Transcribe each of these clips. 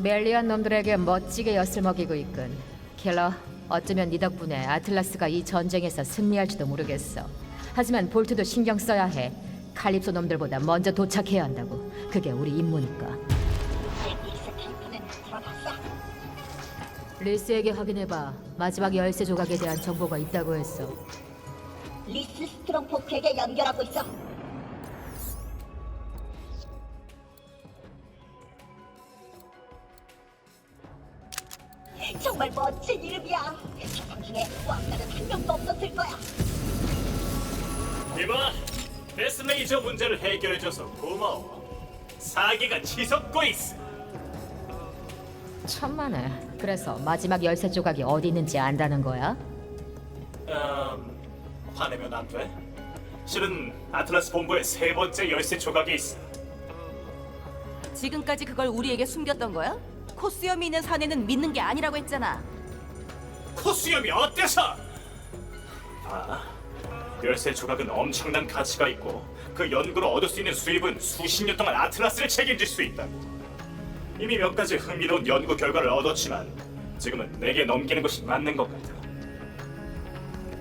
멜리안 놈들에게 멋지게 엿을 먹이고 있군. 킬러, 어쩌면 네 덕분에 아틀라스가 이 전쟁에서 승리할지도 모르겠어. 하지만 볼트도 신경 써야 해. 칼립소 놈들보다 먼저 도착해야 한다고. 그게 우리 임무니까. 리스에게 확인해봐. 마지막 열쇠 조각에 대한 정보가 있다고 했어. 리스 스트롱 포크에게 연결하고 있어. 왕따는 한 명도 없었을 거야. 이봐, 데스레이저 문제를 해결해줘서 고마워. 사기가 치솟고 있어. 천만에. 그래서 마지막 열쇠 조각이 어디 있는지 안다는 거야? 음, 화내면 안 돼? 실은 아틀라스 본부에 세 번째 열쇠 조각이 있어. 지금까지 그걸 우리에게 숨겼던 거야? 코스염이 있는 사내는 믿는 게 아니라고 했잖아. 코수염이 어때서? 아, 열쇠 조각은 엄청난 가치가 있고 그 연구로 얻을 수 있는 수입은 수십 년 동안 아틀라스를 책임질 수 있다. 이미 몇 가지 흥미로운 연구 결과를 얻었지만 지금은 내게 넘기는 것이 맞는 것 같아.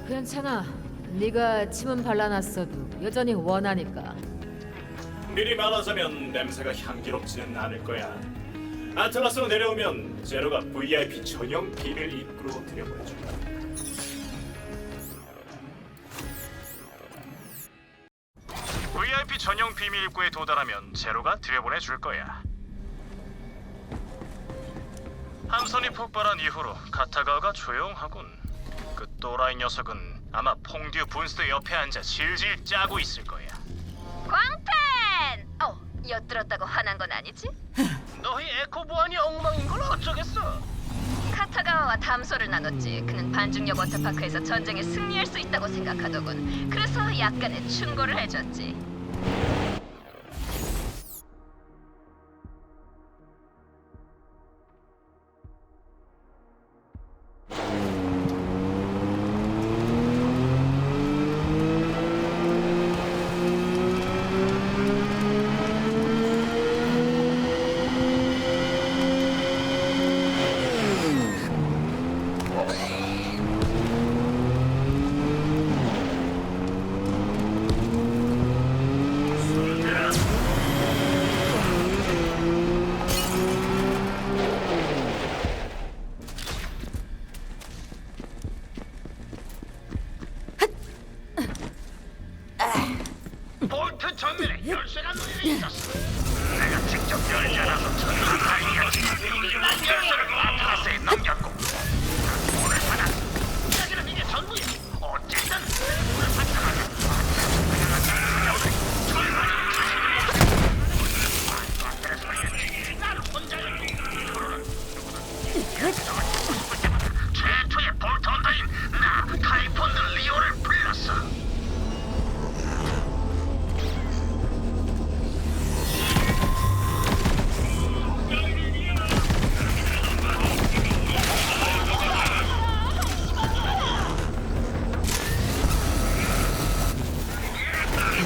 괜찮아. 네가 침은 발라놨어도 여전히 원하니까. 미리 말하자면 냄새가 향기롭지는 않을 거야. 아틀라스로 내려오면 제로가 VIP 전용 비밀 입구로 들여보내준다. VIP 전용 비밀 입구에 도달하면 제로가 들여보내 줄 거야. 함선이 폭발한 이후로 카타가가 조용하군. 그 또라이 녀석은 아마 퐁듀 분스트 옆에 앉아 질질 짜고 있을 거야. 광팬! 어, 엿들었다고 화난 건 아니지? 너희 에코 보안이 엉망인 걸 어쩌겠어? 카타가와와 담소를 나눴지. 그는 반중력 워터파크에서 전쟁에 승리할 수 있다고 생각하더군. 그래서 약간의 충고를 해줬지. 볼트 전면에 열쇠가 놓여 있었어. 내가 직접 전투를 발견했지. 난 열쇠를 아틀라스에 넘겼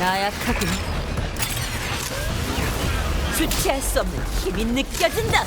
나약하군. 주체할 수 없는 힘이 느껴진다.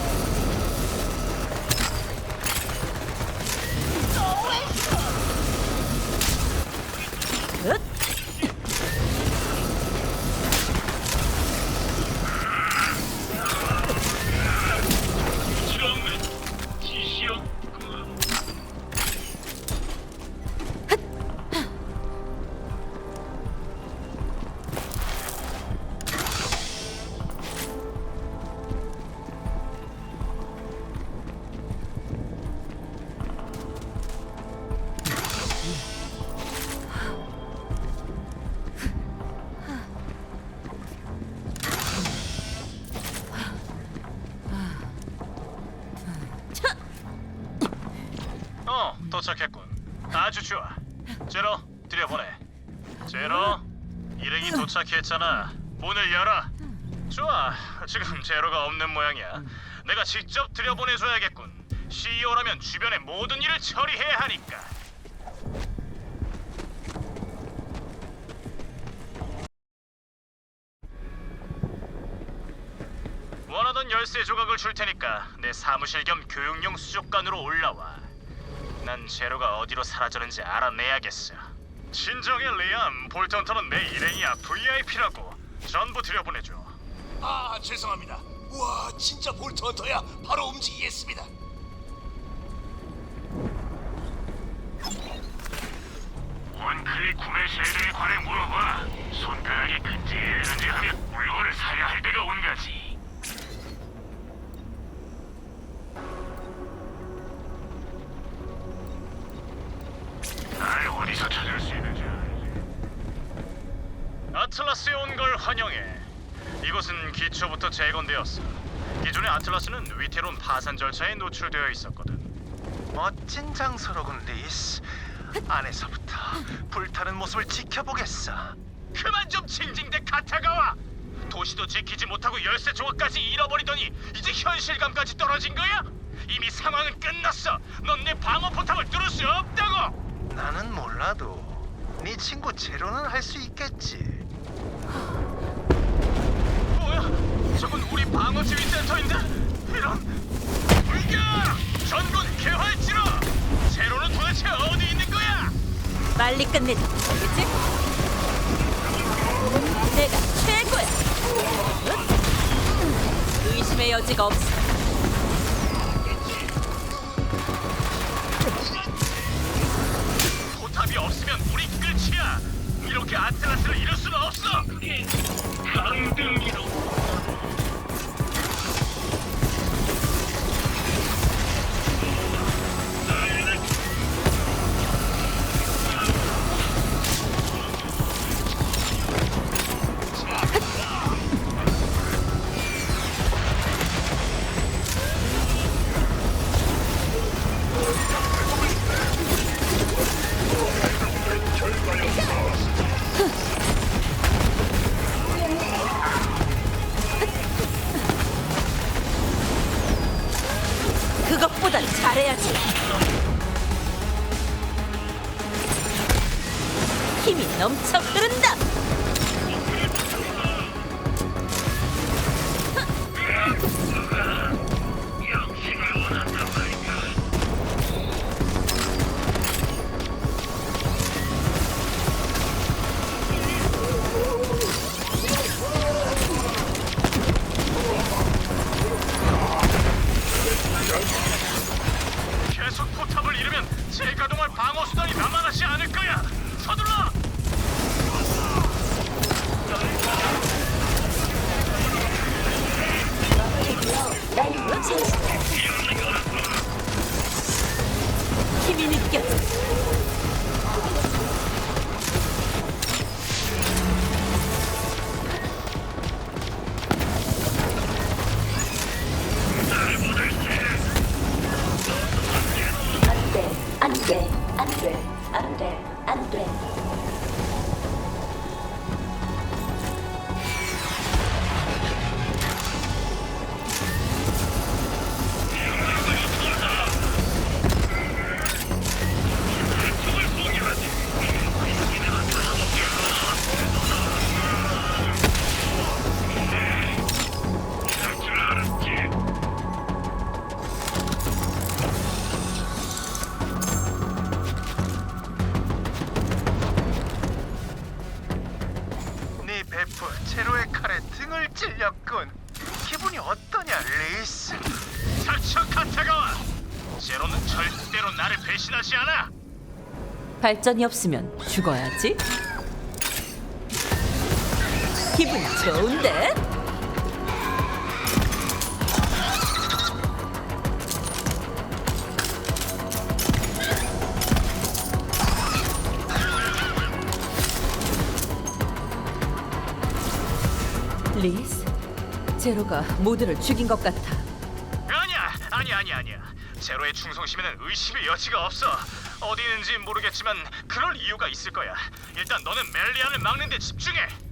도착했군. 아주 좋아. 제로, 들여보내. 제로, 일행이 도착했잖아. 문을 열어. 좋아. 지금 제로가 없는 모양이야. 내가 직접 들여보내줘야겠군. CEO라면 주변의 모든 일을 처리해야 하니까. 원하던 열쇠 조각을 줄 테니까 내 사무실 겸 교육용 수족관으로 올라와. 난 제로가 어디로 사라졌는지 알아내야겠어. 진정해 리암. 볼턴터는 내 일행이야. VIP라고. 전부 들여보내줘. 아 죄송합니다. 우와 진짜 볼트 헌터야. 바로 움직이겠습니다. 원클릭 구매 세대에 관해 물어봐. 손가락이 근질근질하면 물건을 사야 할 때가 온 거지. 아틀라스에 온 걸 환영해. 이곳은 기초부터 재건되었어. 기존의 아틀라스는 위태로운 파산 절차에 노출되어 있었거든. 멋진 장소로군 리스 안에서부터 불타는 모습을 지켜보겠어 그만 좀 징징대 카타가와. 도시도 지키지 못하고 열쇠 조각까지 잃어버리더니 이제 현실감까지 떨어진 거야? 이미 상황은 끝났어. 넌 내 방어 포탑을 뚫을 수 없다고. 나는 몰라도 네 친구 제로는 할 수 있겠지 뭐야? 저건 우리 방어 지휘 센터인데? 이런 불격! 전군 개활지로! 제로는 도대체 어디 있는 거야? 빨리 끝내자. 알겠지? 내가 최고야. 응? 의심의 여지가 없어. 포탑이 없으면 우리 끝이야. 이렇게 아틀라스를 잃을 수는 없어. 강등기 잘해야지. 힘이 넘쳐 흐른다. 발전이 없으면 죽어야지. 기분 좋은데? 리스, 제로가 모두를 죽인 것 같아. 아니야, 아니야, 아니야, 아니야. 제로의 충성심에는 의심의 여지가 없어. 어디 있는지 모르겠지만 그럴 이유가 있을 거야. 일단 너는 멜리안을 막는 데 집중해.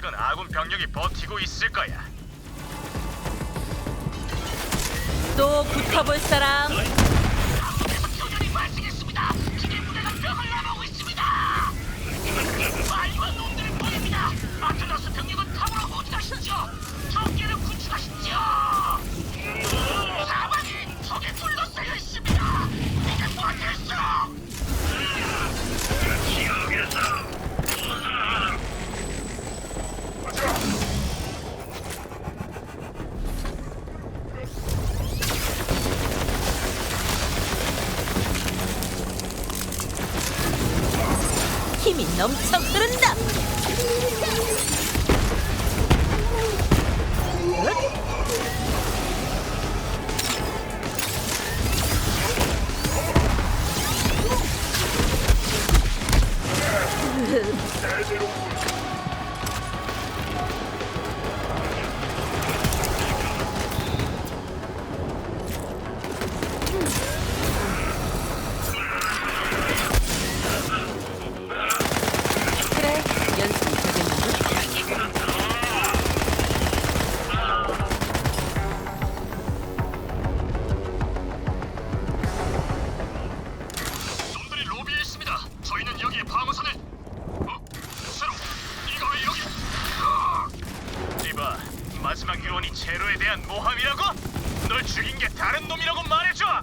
아직은 아군 병력이 버티고 있을 거야. 또 붙어볼 사람? 아틀라스 병력은 탑으로 모집하시죠 적기를 구출하시죠 사방이 적에 둘러싸여 있습니다. 이제 뭐하겠어 지역에서 힘이 넘쳐 흐른다. 그 대한 모함이라고? 널 죽인 게 다른 놈이라고 말해줘.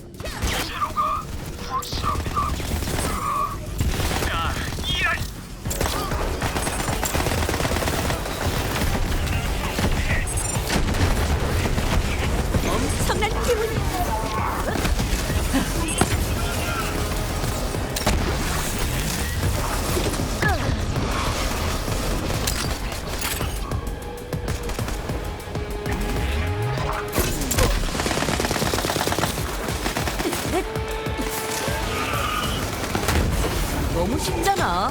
너무 쉽잖아.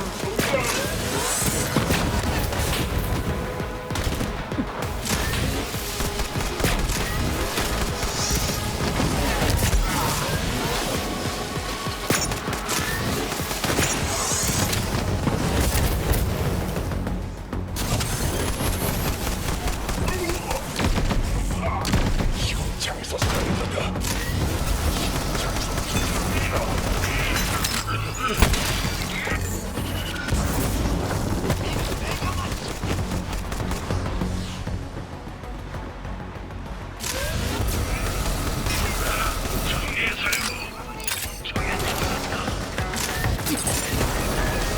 すいません。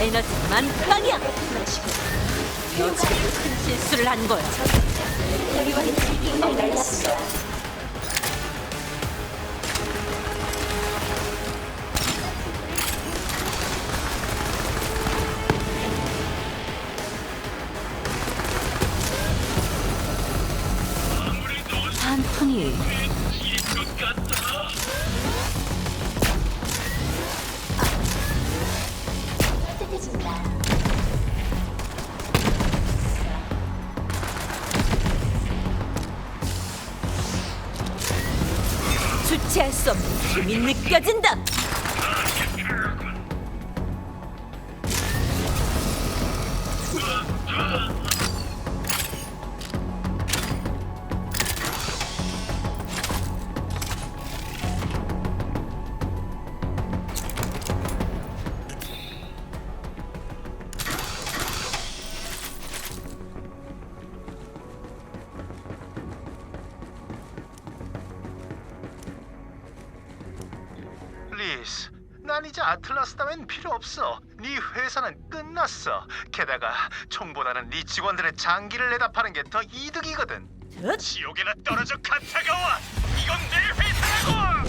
에너지. 너 지금 큰 실수를 한 거야. 총보다는 네 직원들의 장기를 내다 파는 게 더 이득이거든. 지옥에나 떨어져 카타가와. 이건 내 회사라고.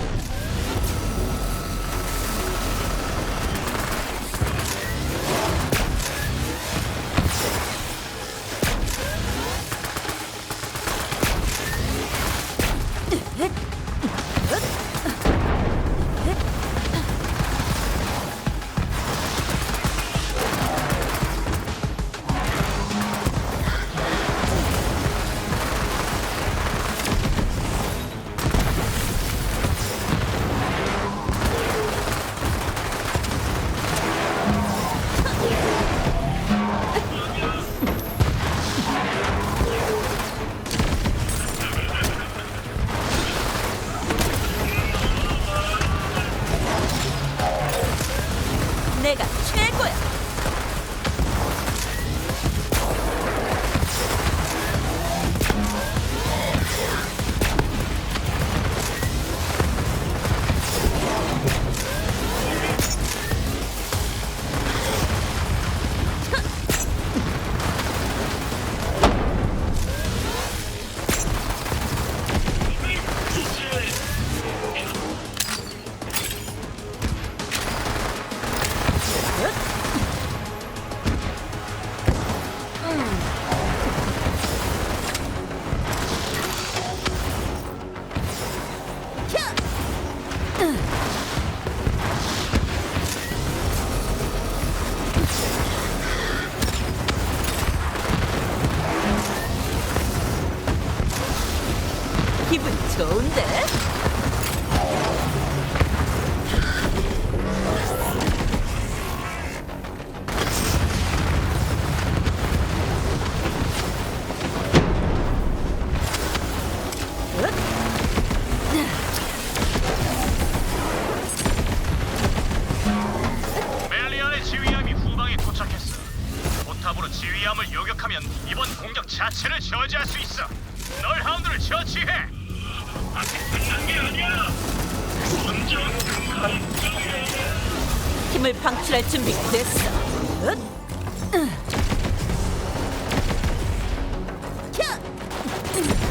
저지할 수 있어. 널 하운드를 처치해. 아직 끝난 게 아니야. 힘을 방출할 준비가 됐어. 으ත්! 으. 캬! 으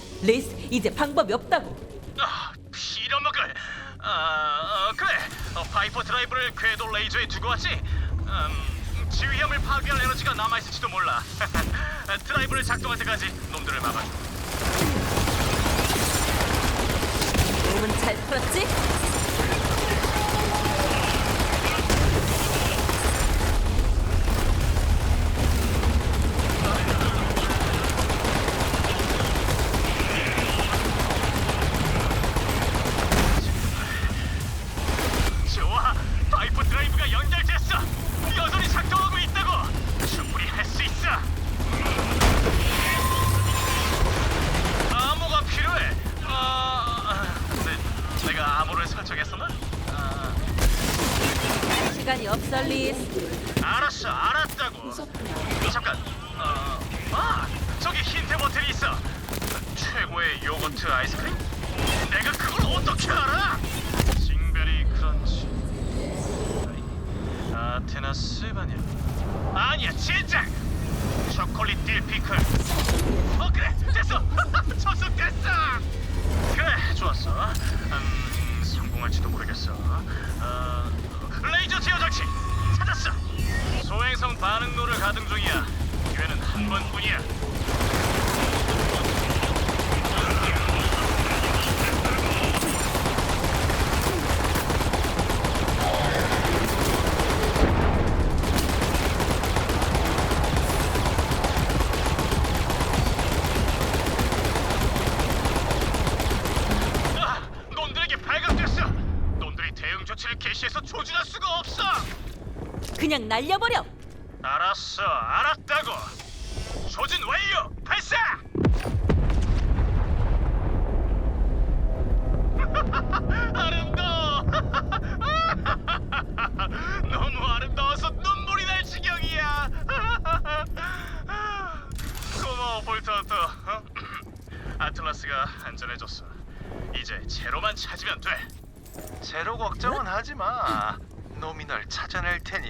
레이스, 이제 방법이 없다고. 아, 빌어먹을. 아, 어, 그래. 어, 파이퍼 드라이브를 궤도 레이저에 두고 왔지. 음, 지휘함을 파괴할 에너지가 남아 있을지도 몰라. 드라이브를 작동할 때까지 놈들을 막아줘. 몸은 잘 풀었지? 최고의 요거트 아이스크림? 내가 그걸 어떻게 알아? 징베리 크런치. 아테나스 바닐라. 아니야, 진짜. 초콜릿 딜 피클. 어 그래, 됐어. 접속 됐어. 그래, 좋았어. 음, 성공할지도 모르겠어. 어, 레이저 제어 장치 찾았어. 소행성 반응로를 가동 중이야. 기회는 한 번뿐이야. 아, 놈들에게 발각됐어. 놈들이 대응 조치를 개시해서 조준할 수가 없어. 그냥 날려버려. 알았어, 알았다고. 조준 완료.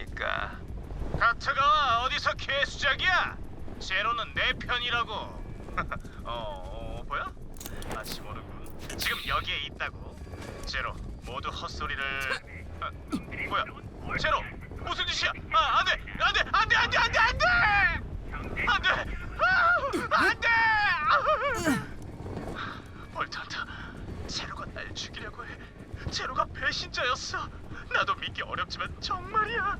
테니까. 카트가 어디서 개수작이야? 제로는 내 편이라고. 어, 어, 뭐야? 아직 모르군. 지금 여기에 있다고. 제로, 모두 헛소리를. 아, 뭐야? 제로, 무슨 짓이야? 아, 안 돼, 안 돼, 안 돼, 안 돼, 안 돼, 안 돼, 안 돼, 아, 안 돼. 볼트한테 제로가 날 죽이려고 해. 제로가 배신자였어. 나도 믿기 어렵지만 정말이야.